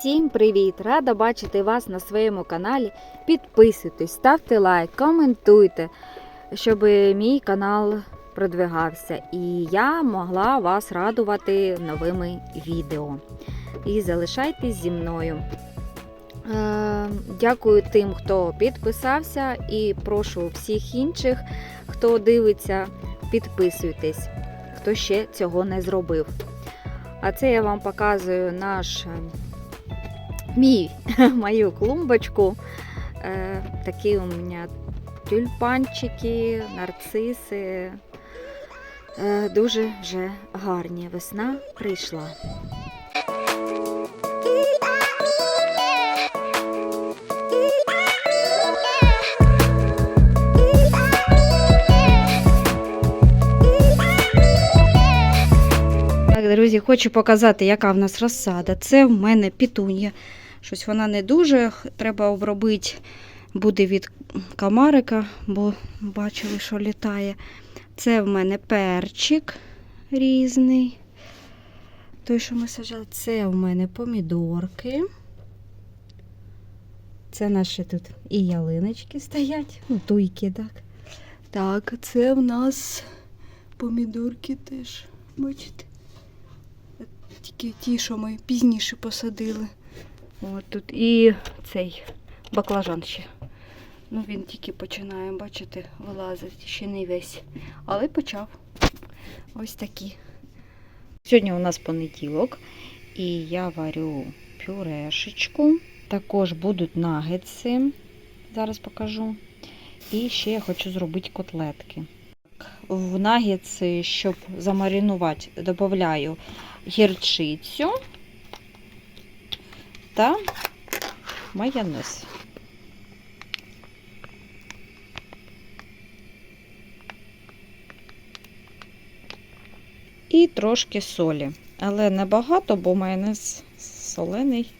Всім привіт! Рада бачити вас на своєму каналі. Підписуйтесь, ставте лайк, коментуйте, щоб мій канал продвигався і я могла вас радувати новими відео. І залишайтесь зі мною. Е, Дякую тим, хто підписався, і прошу всіх інших, хто дивиться, підписуйтесь, хто ще цього не зробив. А це я вам показую наш мій, мою клумбочку. Е, такі у мене тюльпанчики, нарциси. Е, дуже вже гарні. Весна прийшла. Друзі, хочу показати, яка в нас розсада. Це в мене пітунья. Щось вона не дуже. Треба обробити буде від комарика, бо бачили, що літає. Це в мене перчик різний. Той, що ми сажали, це в мене помідорки. Це наші тут і ялиночки стоять, ну, туйки, так. Так, це в нас помідорки теж, бачите? Тільки ті, що ми пізніше посадили. От тут і цей баклажан ще. Ну, він тільки починає, бачите, вилазити, ще не весь. Але почав. Ось такі. Сьогодні у нас понеділок, і я варю пюрешечку. Також будуть нагетси. Зараз покажу. І ще я хочу зробити котлетки. В нагетси, щоб замаринувати, додаю гірчицю та майонез. І трошки солі. Але не бо майонез солений.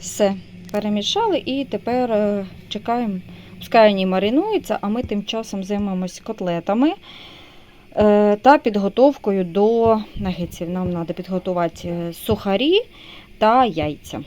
Все, перемішали і тепер е, чекаємо, пускай вони маринуються, а ми тим часом займемось котлетами та підготовкою до нагетсів. Нам треба підготувати е, сухарі та яйця.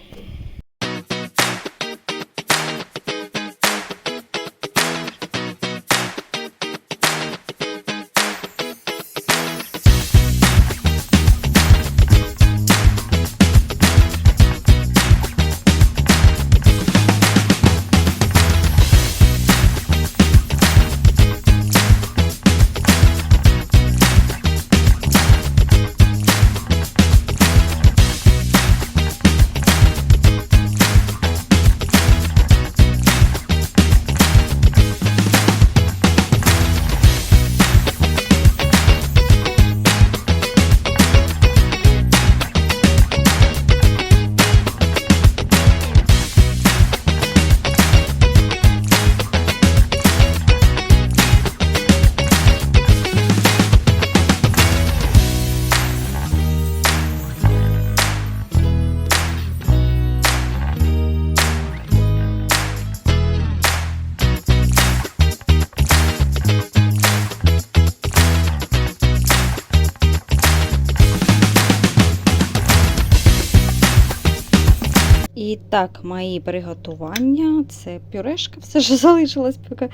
Так, мої приготування. Це пюрешка, все що залишилось поки,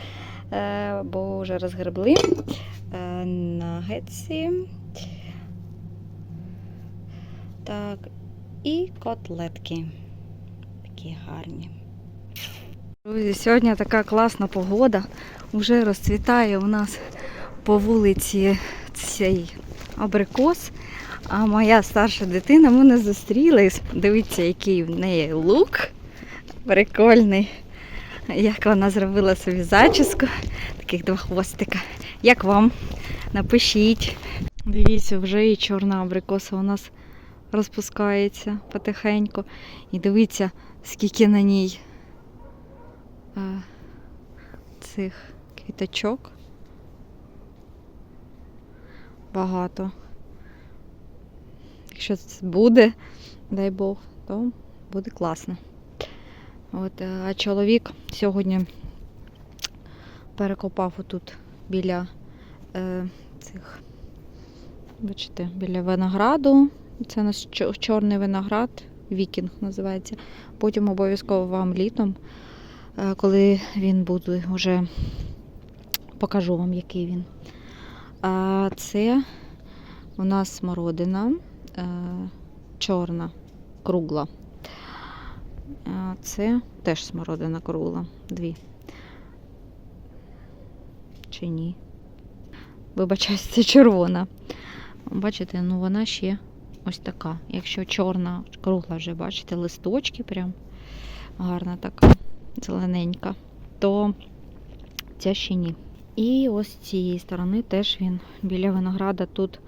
е, бо вже розгребли. Е, нагетсі. Так, і котлетки. Такі гарні. Друзі, сьогодні така класна погода. Уже розцвітає у нас по вулиці цей абрикос. А моя старша дитина мене зустрілась. Дивіться, який в неї лук прикольний. Як вона зробила собі зачіску, таких два хвостика. Як вам? Напишіть. Дивіться, вже і чорна абрикоса у нас розпускається потихеньку. І дивіться, скільки на ній е, цих квіточок. Багато. Якщо це буде, дай Бог, то буде класно. От, е, а чоловік сьогодні перекопав отут біля е, цих, бачите, біля винограду. Це у нас чорний виноград Вікінг називається. Потім обов'язково вам літом, е, коли він буде вже покажу вам, який він. А це у нас смородина чорна, кругла. Це теж смородина кругла. Дві. Чи ні? Вибачаюсь, це червона. Бачите, ну вона ще ось така. Якщо чорна, кругла вже, бачите, листочки прям гарна така, зелененька, то ця ще ні. І ось з цієї сторони теж він біля винограда тут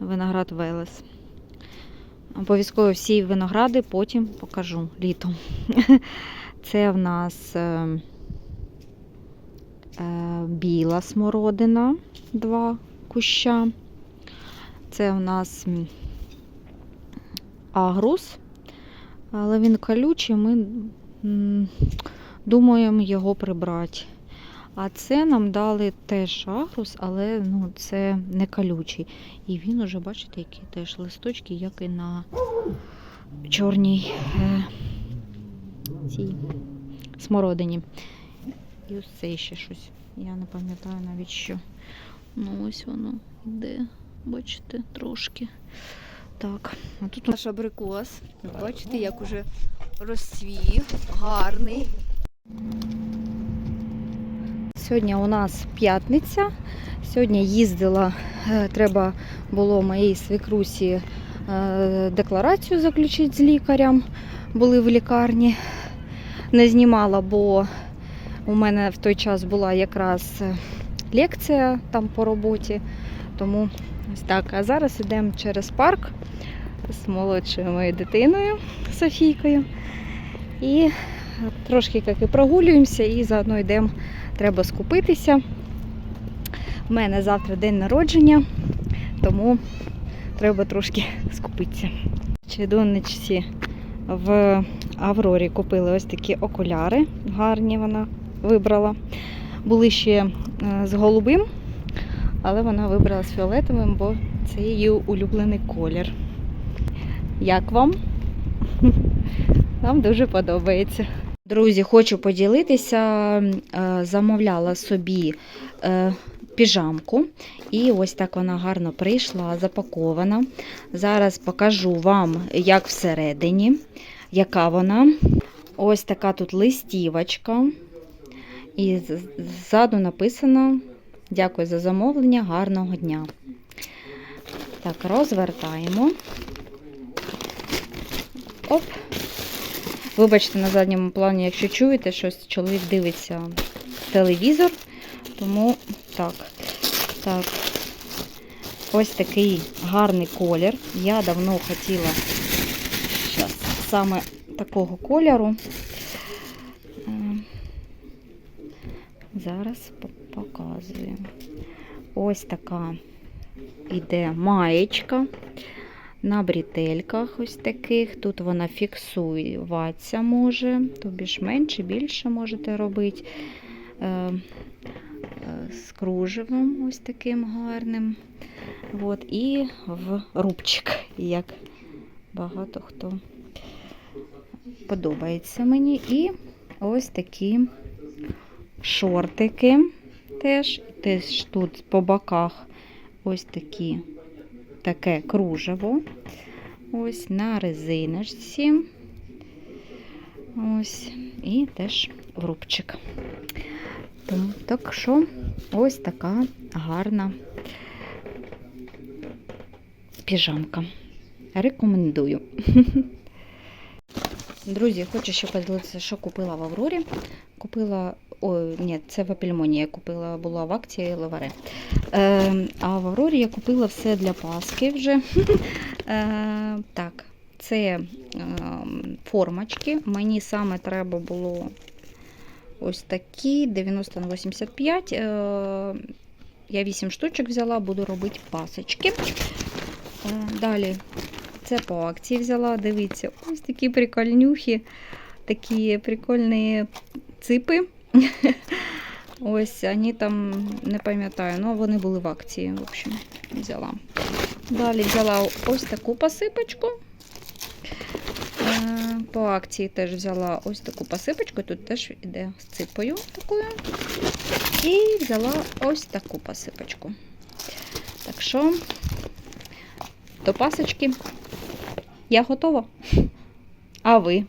виноград Велес. Обов'язково всі виногради потім покажу літом. Це в нас е, е, біла смородина, два куща. Це в нас агрус, але він колючий, ми думаємо його прибрати. А це нам дали теж агрус, але ну, це не колючий. І він уже, бачите, які теж листочки, як і на чорній е, цій смородині. І ось це ще щось. Я не пам'ятаю навіть що. Ну ось воно йде, бачите, трошки. Так, а тут Наш абрикос. Бачите, як уже розцвів, гарний. Сьогодні у нас п'ятниця. Сьогодні їздила, е, треба було моїй свекрусі е, декларацію заключити з лікарем. Були в лікарні. Не знімала, бо у мене в той час була якраз е, лекція там по роботі. Тому ось так. А зараз йдемо через парк з молодшою моєю дитиною Софійкою. І трошки і прогулюємося, і заодно йдемо треба скупитися. У мене завтра день народження, тому треба трошки скупитися. Чи донечці в Аврорі купили ось такі окуляри. Гарні вона вибрала. Були ще е, з голубим, але вона вибрала з фіолетовим, бо це її улюблений колір. Як вам? Нам дуже подобається. Друзі, хочу поділитися. е, Замовляла собі е, піжамку. І ось так вона гарно прийшла, запакована. Зараз покажу вам, як всередині, яка вона. Ось така тут листівочка. І ззаду написано Дякую за замовлення, гарного дня. Так, розвертаємо. Оп. Вибачте, на задньому плані, якщо чуєте, щось чоловік дивиться телевізор, тому так. Так. Ось такий гарний колір. Я давно хотіла щас, саме такого кольору. Е, Зараз по- показую. Ось така іде маєчка на бретельках ось таких. Тут вона фіксуватися може, тобі ж менше, більше можете робити. Е, е, з кружевом ось таким гарним. От, і в рубчик, як багато хто подобається мені. І ось такі шортики теж. Теж тут по боках ось такі таке кружево. Ось на резиночці. Ось, і теж рубчик. Так що ось така гарна піжамка. Рекомендую. Друзі, хочу ще поділитися, що купила в Аврорі. Купила, ой, ні, це в Апельмоні я купила, була в акції Лаваре. Е, а в Аврорі я купила все для Паски вже. Е, так, це е, формочки. Мені саме треба було ось такі 90 на 85. Е, я 8 штучок взяла, буду робити пасочки. Е, далі це по акції взяла. Дивіться, ось такі прикольнюхи, такі прикольні ципи. Ось вони там, не пам'ятаю, ну вони були в акції, в общем, взяла. Далі взяла ось таку посипочку. Е, По акції теж взяла ось таку посипочку. Тут теж йде з ципою такою. І взяла ось таку посипочку. Так що до пасочки я готова. А ви?